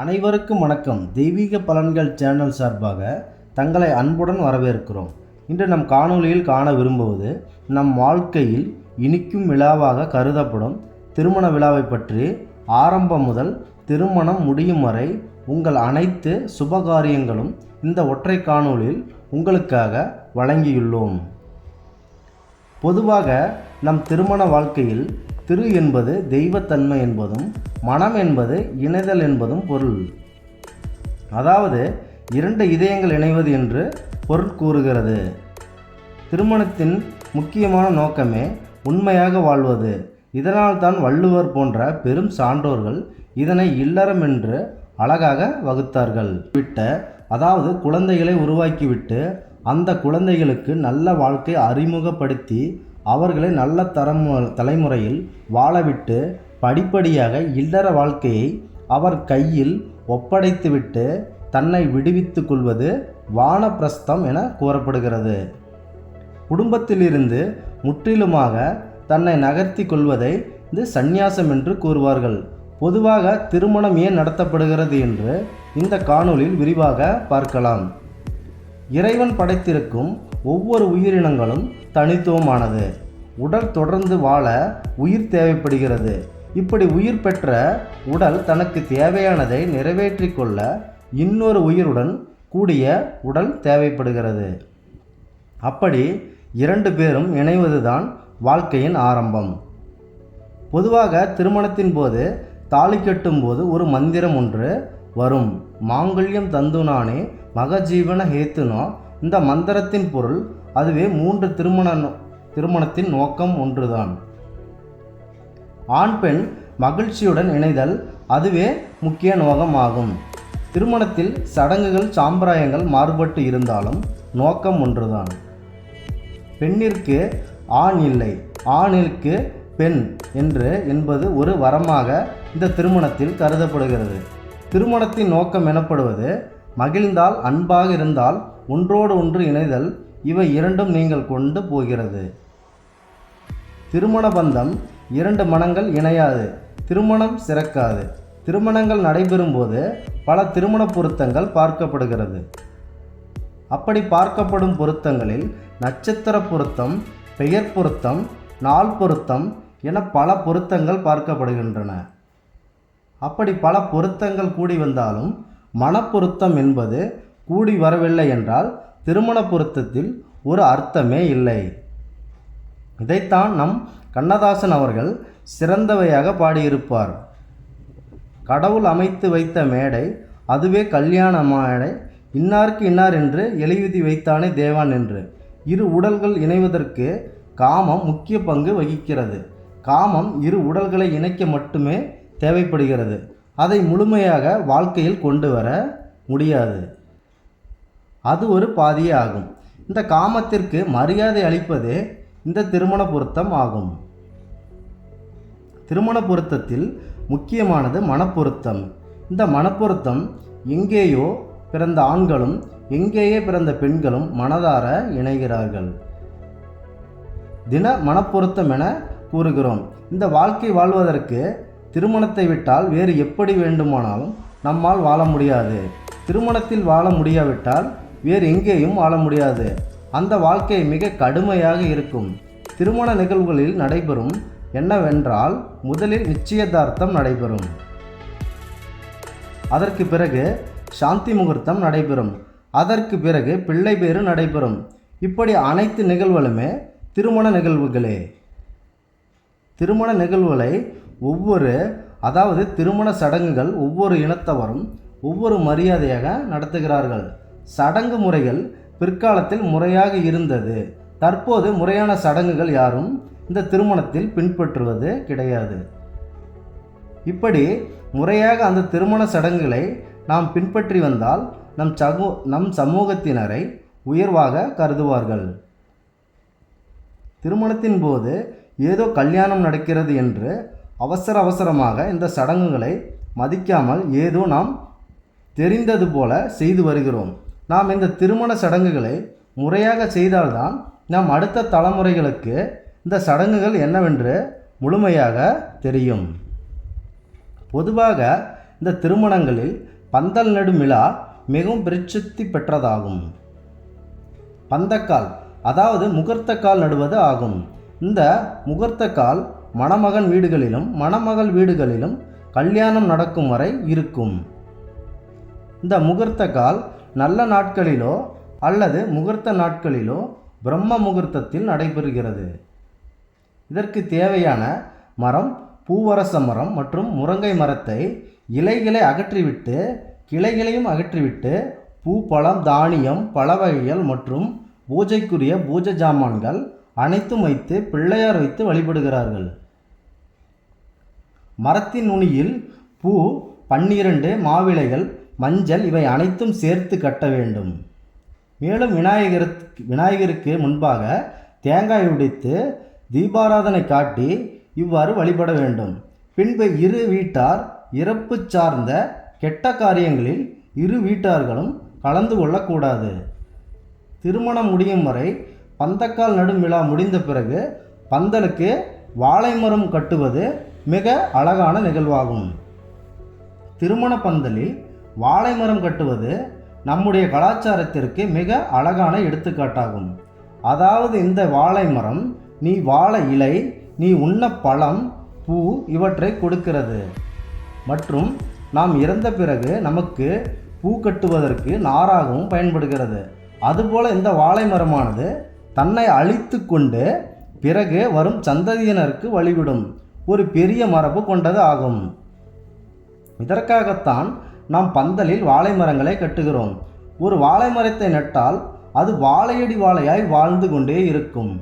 அனைவருக்கும் வணக்கம். தெய்வீக பலன்கள் சேனல் சார்பாக தங்களை அன்புடன் வரவேற்கிறோம். இன்று நம் காணொளியில் காண விரும்புவது நம் வாழ்க்கையில் இனிக்கும் விழாவாக கருதப்படும் திருமண விழாவை பற்றி ஆரம்பம் முதல் திருமணம் முடியும் வரை உங்கள் அனைத்து சுபகாரியங்களும் இந்த ஒற்றை காணொளியில் உங்களுக்காக வழங்கியுள்ளோம். பொதுவாக நம் திருமண வாழ்க்கையில் திரு என்பது தெய்வத்தன்மை என்பதும் மனம் என்பது இணைதல் என்பதும் பொருள். அதாவது இரண்டு இதயங்கள் இணைவது என்று பொருள் கூறுகிறது. திருமணத்தின் முக்கியமான நோக்கமே உண்மையாக வாழ்வது. இதனால்தான் வள்ளுவர் போன்ற பெரும் சான்றோர்கள் இதனை இல்லறம் என்று அழகாக வகுத்தார்கள். விட்ட அதாவது குழந்தைகளை உருவாக்கிவிட்டு அந்த குழந்தைகளுக்கு நல்ல வாழ்க்கை அறிமுகப்படுத்தி அவர்களை நல்ல தரம் தலைமுறையில் வாழவிட்டு படிப்படியாக இல்லற வாழ்க்கையை அவர் கையில் ஒப்படைத்துவிட்டு தன்னை விடுவித்து கொள்வது வானப்பிரஸ்தம் என கூறப்படுகிறது. குடும்பத்திலிருந்து முற்றிலுமாக தன்னை நகர்த்தி கொள்வதை இது சந்நியாசம் என்று கூறுவார்கள். பொதுவாக திருமணம் ஏன் நடத்தப்படுகிறது என்று இந்த காணொலியில் விரிவாக பார்க்கலாம். இறைவன் படைத்திருக்கும் ஒவ்வொரு உயிரினங்களும் தனித்துவமானது. உடல் தொடர்ந்து வாழ உயிர் தேவைப்படுகிறது. இப்படி உயிர் பெற்ற உடல் தனக்கு தேவையானதை நிறைவேற்றி கொள்ள இன்னொரு உயிருடன் கூடிய உடல் தேவைப்படுகிறது. அப்படி இரண்டு பேரும் இணைவதுதான் வாழ்க்கையின் ஆரம்பம். பொதுவாக திருமணத்தின் போது தாலி கட்டும் போது ஒரு மந்திரம் ஒன்று வரும். மாங்கல்யம் தந்துனானே மகஜீவன ஹேத்துனோ? இந்த மந்திரத்தின் பொருள் அதுவே மூன்று திருமண நோ- திருமணத்தின் நோக்கம் ஒன்றுதான். ஆண் பெண் மகிழ்ச்சியுடன் இணைதல் அதுவே முக்கிய நோக்கமாகும் திருமணத்தில் சடங்குகள் சாம்பிராயங்கள் மாறுபட்டு இருந்தாலும் நோக்கம் ஒன்றுதான். பெண்ணிற்கு ஆண் இல்லை ஆணிற்கு பெண் என்று என்பது ஒரு வரமாக இந்த திருமணத்தில் கருதப்படுகிறது. திருமணத்தின் நோக்கம் எனப்படுவது மகிழ்ந்தால் அன்பாக இருந்தால் ஒன்றோடு ஒன்று இணைதல் இவை இரண்டும் நீங்கள் கொண்டு போகிறது. திருமண பந்தம் இரண்டு மனங்கள் இணையாது. திருமணம் சிறக்காது. திருமணங்கள் நடைபெறும்போது பல திருமண பொருத்தங்கள் பார்க்கப்படுகிறது. அப்படி பார்க்கப்படும் பொருத்தங்களில் நட்சத்திர பொருத்தம் பெயர் பொருத்தம் நாள் பொருத்தம் என பல பொருத்தங்கள் பார்க்கப்படுகின்றன. அப்படி பல பொருத்தங்கள் கூடி வந்தாலும் மனப்பொருத்தம் என்பது கூடி வரவில்லை என்றால் திருமண பொருத்தத்தில் ஒரு அர்த்தமே இல்லை. இதைத்தான் நம் கண்ணதாசன் அவர்கள் சிறந்தவையாக பாடியிருப்பார். கடவுள் அமைத்து வைத்த மேடை அதுவே கல்யாண மேடை இன்னாருக்கு இன்னார் என்று எழுதி வைத்தானே தேவான் என்று. இரு உடல்கள் இணைவதற்கு காமம் முக்கிய பங்கு வகிக்கிறது. காமம் இரு உடல்களை இணைக்க மட்டுமே தேவைப்படுகிறது. அதை முழுமையாக வாழ்க்கையில் கொண்டு வர முடியாது. அது ஒரு பாதியே ஆகும். இந்த காமத்திற்கு மரியாதை அளிப்பதே இந்த திருமண பொருத்தம் ஆகும். திருமண பொருத்தத்தில் முக்கியமானது மனப்பொருத்தம். இந்த மனப்பொருத்தம் எங்கேயோ பிறந்த ஆண்களும் எங்கேயே பிறந்த பெண்களும் மனதார இணைகிறார்கள். தின மனப்பொருத்தம் என கூறுகிறோம். இந்த வாழ்க்கை வாழ்வதற்கு திருமணத்தை விட்டால் வேறு எப்படி வேண்டுமானாலும் நம்மால் வாழ முடியாது. திருமணத்தில் வாழ முடியாவிட்டால் வேறு எங்கேயும் வாழ முடியாது. அந்த வாழ்க்கை மிக கடுமையாக இருக்கும். திருமண நிகழ்வுகளில் நடைபெறும் என்னவென்றால் முதலில் நிச்சயதார்த்தம் நடைபெறும். அதற்கு பிறகு சாந்தி முகூர்த்தம் நடைபெறும். அதற்கு பிறகு பிள்ளை பேறு நடைபெறும். இப்படி அனைத்து நிகழ்வுகளுமே திருமண நிகழ்வுகளே. திருமண நிகழ்வுகளை ஒவ்வொரு அதாவது திருமண சடங்குகள் ஒவ்வொரு இனத்தவரும் ஒவ்வொரு மரியாதையாக நடத்துகிறார்கள். சடங்கு முறைகள் பிற்காலத்தில் முறையாக இருந்தது. தற்போது முறையான சடங்குகள் யாரும் இந்த திருமணத்தில் பின்பற்றுவது கிடையாது. இப்படி முறையாக அந்த திருமண சடங்குகளை நாம் பின்பற்றி வந்தால் நம் சமூ நம் சமூகத்தினரை உயர்வாக கருதுவார்கள். திருமணத்தின் போது ஏதோ கல்யாணம் நடக்கிறது என்று அவசர அவசரமாக இந்த சடங்குகளை மதிக்காமல் ஏதோ நாம் தெரிந்தது போல செய்து வருகிறோம். நாம் இந்த திருமண சடங்குகளை முறையாக செய்தால்தான் நாம் அடுத்த தலைமுறைகளுக்கு இந்த சடங்குகள் என்னவென்று முழுமையாக தெரியும். பொதுவாக இந்த திருமணங்களில் பந்தல் நடும் விழா மிகவும் பிரசித்தி பெற்றதாகும். பந்தக்கால் அதாவது முகூர்த்தக்கால் நடுவது ஆகும். இந்த முகூர்த்தக்கால் மணமகன் வீடுகளிலும் மணமகள் வீடுகளிலும் கல்யாணம் நடக்கும் வரை இருக்கும். இந்த முகூர்த்தக்கால் நல்ல நாட்களிலோ அல்லது முகூர்த்த நாட்களிலோ பிரம்ம முகூர்த்தத்தில் நடைபெறுகிறது. இதற்கு தேவையான மரம் பூவரச மரம் மற்றும் முருங்கை மரத்தை இலைகளை அகற்றிவிட்டு கிளைகளையும் அகற்றிவிட்டு பூ பழம் தானியம் பழ வகைகள் மற்றும் பூஜைக்குரிய பூஜை ஜாமான்கள் அனைத்தும் வைத்து பிள்ளையார் வைத்து வழிபடுகிறார்கள். மரத்தின் நுனியில் பூ பன்னிரண்டு மாவிளைகள் மஞ்சள் இவை அனைத்தும் சேர்த்து கட்ட வேண்டும். மேலும் விநாயகருக்கு விநாயகருக்கு முன்பாக தேங்காய் உடைத்து தீபாராதனை காட்டி இவ்வாறு வழிபட வேண்டும். பின்பு இரு வீட்டார் இறப்பு சார்ந்த கெட்ட காரியங்களில் இரு வீட்டார்களும் கலந்து கொள்ளக்கூடாது. திருமணம் முடியும் வரை பந்தக்கால் நடும் விழா முடிந்த பிறகு பந்தலுக்கு வாழை மரம் கட்டுவது மிக அழகான நிகழ்வாகும். திருமண பந்தலில் வாழை மரம் கட்டுவது நம்முடைய கலாச்சாரத்திற்கு மிக அழகான எடுத்துக்காட்டாகும். அதாவது இந்த வாழை மரம் நீ வாழை இலை நீ உண்ண பழம் பூ இவற்றை கொடுக்கிறது. மற்றும் நாம் இறந்த பிறகு நமக்கு பூ கட்டுவதற்கு நாராகவும் பயன்படுகிறது. அதுபோல இந்த வாழை மரமானது தன்னை அழித்து கொண்டு பிறகு வரும் சந்ததியினருக்கு வழிவிடும் ஒரு பெரிய மரபு கொண்டது ஆகும். இதற்காகத்தான் நாம் பந்தலில் வாழை மரங்களை கட்டுகிறோம். ஒரு வாழை மரத்தை நட்டால் அது வாழையடி வாழையாய் வாழ்ந்து கொண்டே இருக்கும்.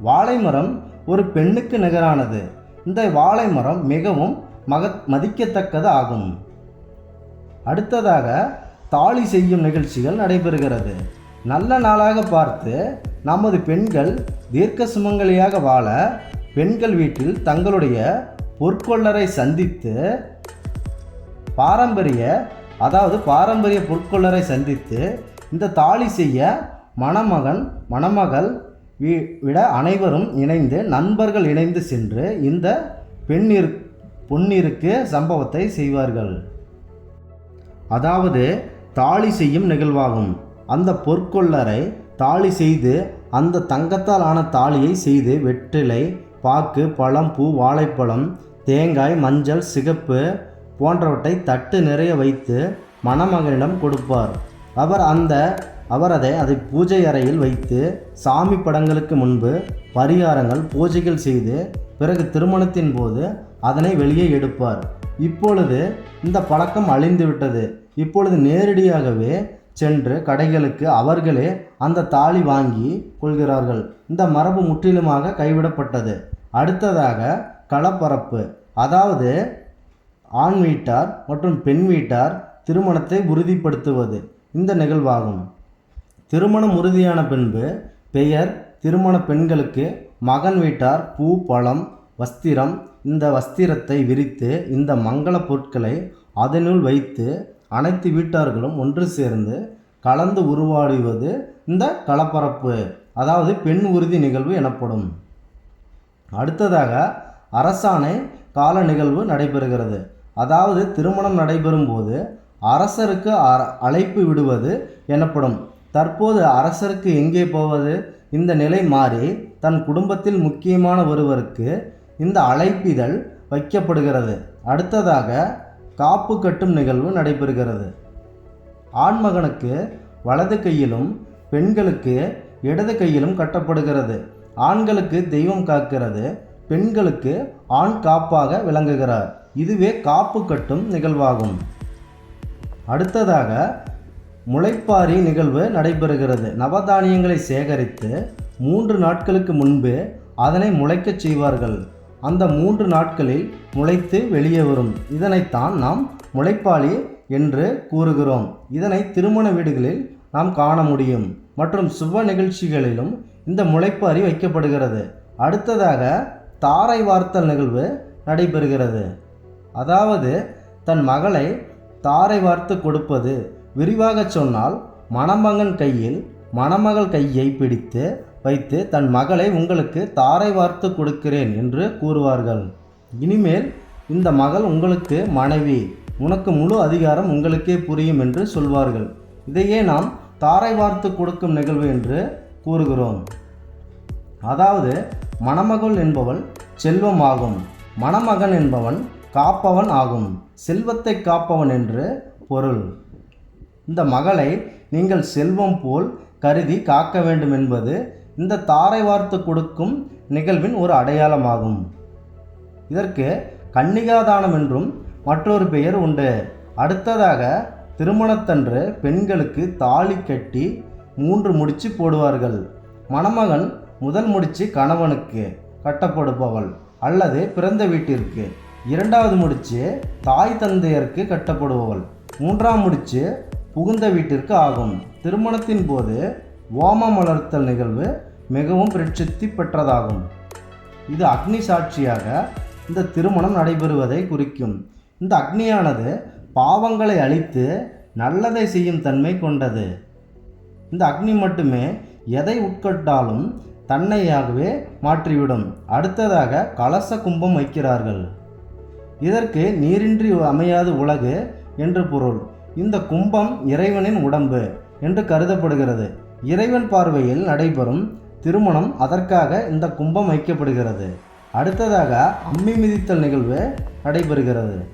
வாழை மரம் ஒரு பெண்ணுக்கு நிகரானது. இந்த வாழை மரம் மிகவும் மக மதிக்கத்தக்கது ஆகும் அடுத்ததாக தாலி செய்யும் நிகழ்ச்சிகள் நடைபெறுகிறது. நல்ல நாளாக பார்த்து நமது பெண்கள் தீர்க்க சுமங்கலியாக வாழ பெண்கள் வீட்டில் தங்களுடைய பொற்கொள்ளரை சந்தித்து பாரம்பரிய அதாவது பாரம்பரிய பொற்கொள்ளரை சந்தித்து இந்த தாலி செய்ய மணமகன் மணமகள் வி- விட அனைவரும் இணைந்து நண்பர்கள் இணைந்து சென்று இந்த பெண்ணிற் பொன்னிற்கு சம்பவத்தை செய்வார்கள். அதாவது தாலி செய்யும் நிகழ்வாகும். அந்த பொற்கொள்ளரை தாலி செய்து அந்த தங்கத்தால் ஆன தாலியை செய்து வெற்றிலை பாக்கு பழம் பூ வாழைப்பழம் தேங்காய் மஞ்சள் சிகப்பு போன்றவற்றை தட்டு நிறைய வைத்து மணமகனிடம் கொடுப்பார். அவர் அந்த அவரதை அதை பூஜை அறையில் வைத்து சாமி படங்களுக்கு முன்பு பரிகாரங்கள் பூஜைகள் செய்து பிறகு திருமணத்தின் போது அதனை வெளியே எடுப்பார். இப்பொழுது இந்த பழக்கம் அழிந்துவிட்டது இப்பொழுது நேரடியாகவே சென்று கடைகளுக்கு அவர்களே அந்த தாலி வாங்கி கொள்கிறார்கள். இந்த மரபு முற்றிலுமாக கைவிடப்பட்டது. அடுத்ததாக களப்பரப்பு. அதாவது ஆண் வீட்டார் மற்றும் பெண் வீட்டார் திருமணத்தை உறுதிப்படுத்துவது இந்த நிகழ்வாகும். திருமணம் உறுதியான பின்பு பெயர் திருமண பெண்களுக்கு மகன் வீட்டார் பூ பழம் வஸ்திரம் இந்த வஸ்திரத்தை விரித்து இந்த மங்கள பொருட்களை அதனுள் வைத்து அனைத்து வீட்டார்களும் ஒன்று சேர்ந்து கலந்து உருவாடுவது இந்த கலப்பரப்பு அதாவது பெண் உறுதி நிகழ்வு எனப்படும். அடுத்ததாக அரசாணை கால நிகழ்வு நடைபெறுகிறது. அதாவது திருமணம் நடைபெறும் போது அரசருக்கு அ- அழைப்பு விடுவது எனப்படும். தற்போது அரசருக்கு எங்கே போவது? இந்த நிலை மாறி தன் குடும்பத்தில் முக்கியமான ஒருவருக்கு இந்த அழைப்பிதழ் வைக்கப்படுகிறது. அடுத்ததாக காப்பு கட்டும் நிகழ்வு நடைபெறுகிறது. ஆண்மகனுக்கு வலது கையிலும் பெண்களுக்கு இடது கையிலும் கட்டப்படுகிறது. ஆண்களுக்கு தெய்வம் காக்கிறது பெண்களுக்கு ஆண் காப்பாக விளங்குகிறார். இதுவே காப்பு கட்டும் நிகழ்வாகும். அடுத்ததாக முளைப்பாரி நிகழ்வு நடைபெறுகிறது. நவதானியங்களை சேகரித்து மூன்று நாட்களுக்கு முன்பு அதனை முளைக்கச் செய்வார்கள். அந்த மூன்று நாட்களில் முளைத்து வெளியே வரும். இதனைத்தான் நாம் முளைப்பாளி என்று கூறுகிறோம். இதனை திருமண வீடுகளில் நாம் காண முடியும். மற்றும் சுப நிகழ்ச்சிகளிலும் இந்த முளைப்பாரி வைக்கப்படுகிறது. அடுத்ததாக தாரை வார்த்தல் நிகழ்வு நடைபெறுகிறது. அதாவது தன் மகளை தாரை வார்த்து கொடுப்பது. விரிவாகச் சொன்னால் மணமகன் கையில் மணமகள் கையை பிடித்து வைத்து தன் மகளை உங்களுக்கு தாரை வார்த்து கொடுக்கிறேன் என்று கூறுவார்கள். இனிமேல் இந்த மகள் உங்களுக்கு மனைவி. உனக்கு முழு அதிகாரம் உங்களுக்கே புரியும் என்று சொல்வார்கள். இதையே நாம் தாரை வார்த்து கொடுக்கும் நிகழ்வு என்று கூறுகிறோம். அதாவது மணமகள் என்பவள் செல்வம் ஆகும் மணமகன் என்பவன் காப்பவன் ஆகும். செல்வத்தை காப்பவன் என்று பொருள். இந்த மகளை நீங்கள் செல்வம் போல் கருதி காக்க வேண்டும் என்பது இந்த தாரை வார்த்து கொடுக்கும் நிகழ்வின் ஒரு அடையாளமாகும். இதற்கு கன்னிகாதானம் என்றும் மற்றொரு பெயர் உண்டு. அடுத்ததாக திருமணத்தன்று பெண்களுக்கு தாலி கட்டி மூன்று முடிச்சு போடுவார்கள். மணமகன் முதல் முடிச்சு கணவனுக்கு கட்டப்படுபவள் அல்லது பிறந்த வீட்டிற்கு. இரண்டாவது முடிச்சு தாய் தந்தையருக்கு கட்டப்படுபவள். மூன்றாம் முடிச்சு புகுந்த வீட்டிற்கு ஆகும். திருமணத்தின் போது ஓமம் வளர்த்தல் நிகழ்வு மிகவும் பிரசித்தி பெற்றதாகும். இது அக்னி சாட்சியாக இந்த திருமணம் நடைபெறுவதை குறிக்கும். இந்த அக்னியானது பாவங்களை அழித்து நல்லதை செய்யும் தன்மை கொண்டது. இந்த அக்னி மட்டுமே எதை உட்கொண்டாலும் தன்னையாகவே மாற்றிவிடும். அடுத்ததாக கலச கும்பம் வைக்கிறார்கள். இதற்கு நீரின்றி அமையாது உலகு என்று பொருள். இந்த கும்பம் இறைவனின் உடம்பு என்று கருதப்படுகிறது. இறைவன் பார்வையில் நடைபெறும் திருமணம் அதற்காக இந்த கும்பம் வைக்கப்படுகிறது. அடுத்ததாக அம்மி மிதித்தல் நிகழ்வு நடைபெறுகிறது.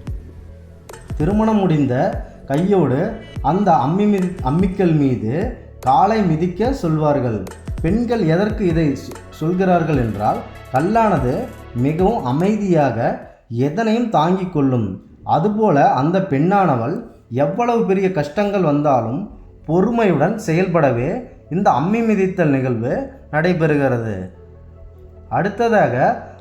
திருமணம் முடிந்த கையோடு அந்த அம்மி மிதி அம்மிக்கல் மீது காலை மிதிக்க சொல்வார்கள். பெண்கள் எதற்கு இதை சொ- சொல்கிறார்கள் என்றால் கல்லானது மிகவும் அமைதியாக எதனையும் தாங்கி கொள்ளும். அதுபோல அந்த பெண்ணானவள் எவ்வளவு பெரிய கஷ்டங்கள் வந்தாலும் பொறுமையுடன் செயல்படவே இந்த அம்மி மிதித்தல் நிகழ்வு நடைபெறுகிறது. அடுத்ததாக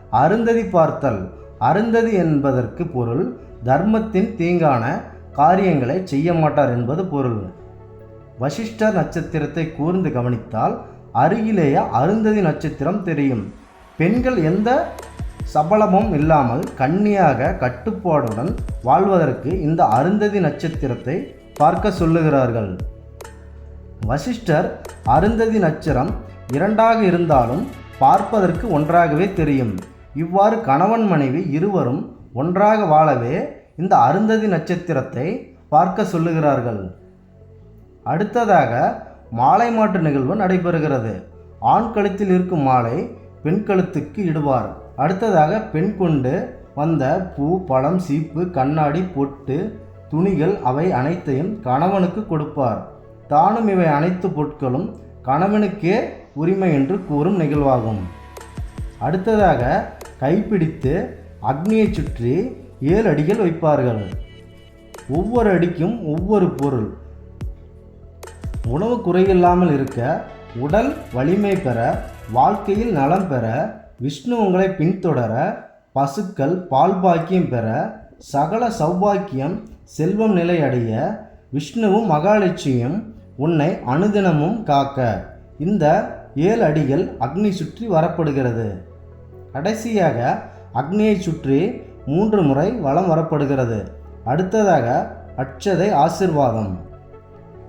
அருந்ததி பார்த்தல். அருந்ததி என்பதற்கு பொருள் தர்மத்தின் தீங்கான காரியங்களை செய்ய மாட்டார் என்பது பொருள். வசிஷ்ட நட்சத்திரத்தை கூர்ந்து கவனித்தால் அருகிலேயே அருந்ததி நட்சத்திரம் தெரியும். பெண்கள் எந்த சபலமும் இல்லாமல் கன்னியாக கட்டுப்பாடுடன் வாழ்வதற்கு இந்த அருந்ததி நட்சத்திரத்தை பார்க்க சொல்லுகிறார்கள். வசிஷ்டர் அருந்ததி நட்சத்திரம் இரண்டாக இருந்தாலும் பார்ப்பதற்கு ஒன்றாகவே தெரியும். இவ்வாறு கணவன் மனைவி இருவரும் ஒன்றாக வாழவே இந்த அருந்ததி நட்சத்திரத்தை பார்க்க சொல்லுகிறார்கள். அடுத்ததாக மாலை மாற்று நிகழ்வு நடைபெறுகிறது. ஆண் கழுத்தில் இருக்கும் மாலை பெண் கழுத்துக்கு இடுவார். அடுத்ததாக பெண் கொண்டு வந்த பூ பழம் சீப்பு கண்ணாடி பொட்டு துணிகள் அவை அனைத்தையும் கணவனுக்கு கொடுப்பார். தானும் இவை அனைத்து பொருட்களும் கணவனுக்கே உரிமை என்று கூறும் நிகழ்வாகும். அடுத்ததாக கைப்பிடித்து அக்னியை சுற்றி ஏழு அடிகள் வைப்பார்கள். ஒவ்வொரு அடிக்கும் ஒவ்வொரு பொருள். உணவு குறையில்லாமல் இருக்க உடல் வலிமை பெற வாழ்க்கையில் நலம் பெற விஷ்ணு உங்களை பின்தொடர பசுக்கள் பால் பாக்கியம் பெற சகல சௌபாக்கியம் செல்வம் நிலை அடைய விஷ்ணுவும் மகாலட்சுமியும் உன்னை அனுதினமும் காக்க. இந்த ஏழு அடிகள் அக்னி சுற்றி வரப்படுகிறது. கடைசியாக அக்னியை சுற்றி மூன்று முறை வலம் வரப்படுகிறது. அடுத்ததாக அட்சதை ஆசிர்வாதம்.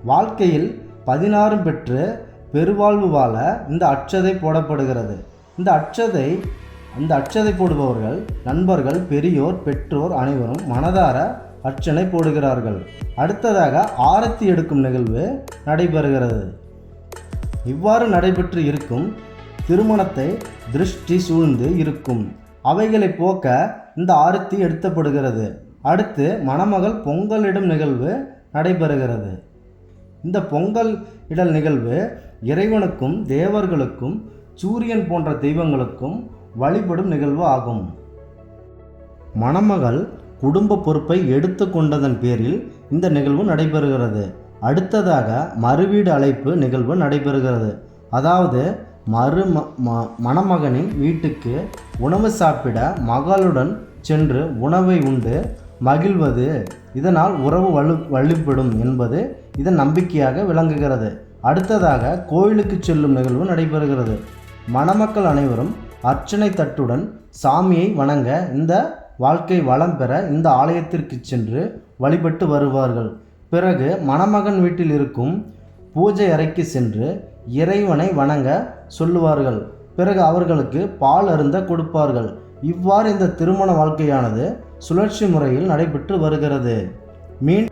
வாழ்க்கையில் பதினாறும் பெற்று பெருவாழ்வு வாழ இந்த அட்சதை போடப்படுகிறது. இந்த அட்சதை அந்த அட்சதை போடுபவர்கள் நண்பர்கள் பெரியோர் பெற்றோர் அனைவரும் மனதார அர்ச்சனை போடுகிறார்கள். அடுத்ததாக ஆரத்தி எடுக்கும் நிகழ்வு நடைபெறுகிறது. இவ்வாறு நடைபெற்று இருக்கும் திருமணத்தை திருஷ்டி சூழ்ந்து இருக்கும். அவைகளை போக்க இந்த ஆரத்தி எடுத்தப்படுகிறது. அடுத்து மணமகள் பொங்கலிடும் நிகழ்வு நடைபெறுகிறது. இந்த பொங்கல் இடல் நிகழ்வு இறைவனுக்கும் தேவர்களுக்கும் சூரியன் போன்ற தெய்வங்களுக்கும் வழிபடும் நிகழ்வு ஆகும். மணமகள் குடும்ப பொறுப்பை எடுத்துக்கொண்டதன் பேரில் இந்த நிகழ்வு நடைபெறுகிறது. அடுத்ததாக மறுவீடு அழைப்பு நிகழ்வு நடைபெறுகிறது. அதாவது மறு ம- மணமகனின் வீட்டுக்கு உணவு சாப்பிட மகளுடன் சென்று உணவை உண்டு மகிழ்வது இதனால் உறவு வலு வலுப்படும் என்பது இதன் நம்பிக்கையாக விளங்குகிறது. அடுத்ததாக கோயிலுக்கு செல்லும் நிகழ்வு நடைபெறுகிறது. மணமக்கள் அனைவரும் அர்ச்சனை தட்டுடன் சாமியை வணங்க இந்த வாழ்க்கை வளம் பெற இந்த ஆலயத்திற்கு சென்று வழிபட்டு வருவார்கள். பிறகு மணமகன் வீட்டில் இருக்கும் பூஜை அறைக்கு சென்று இறைவனை வணங்க சொல்லுவார்கள். பிறகு அவர்களுக்கு பால் அருந்த கொடுப்பார்கள். இவ்வாறு இந்த திருமண வாழ்க்கையானது சுழற்சி முறையில் நடைபெற்று வருகிறது. மீண்டும்